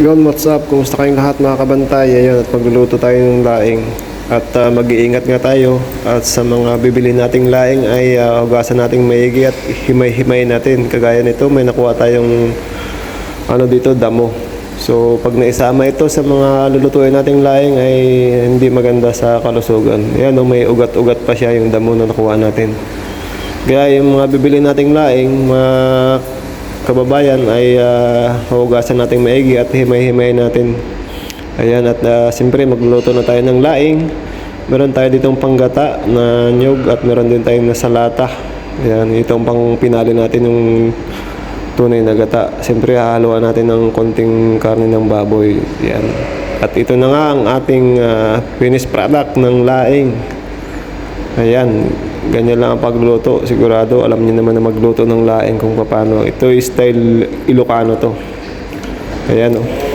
Yon, what's up? Kumusta kayong lahat mga kabantay? Ayun, at magluluto tayo ng laing. At ah, mag-iingat nga tayo. At sa mga bibili nating laing ay ah, hugasan nating maigi at himay-himay natin. Kagaya nito, may nakuha tayong ano dito, damo. So, pag naisama ito sa mga lulutuin nating laing ay hindi maganda sa kalusugan. Ayan, oh, may ugat-ugat pa siya yung damo na nakuha natin. Kaya yung mga bibili nating laing, mga kababayan ay uh, hugasan nating maigi at himay-himay natin. Ayan, at uh, siyempre magluluto na tayo ng laing. Meron tayo ditong panggata na nyug at meron din tayong nasalata. Ayan, itong pang pinali natin yung tunay na gata. Siyempre hahaluan natin ng konting karne ng baboy. Ayan. At ito na nga ang ating uh, finished product ng laing. Ayan, ganyan lang ang pagluluto. Sigurado, alam niyo naman na magluto ng laing kung paano. Ito is style Ilocano to. Ayan, oh.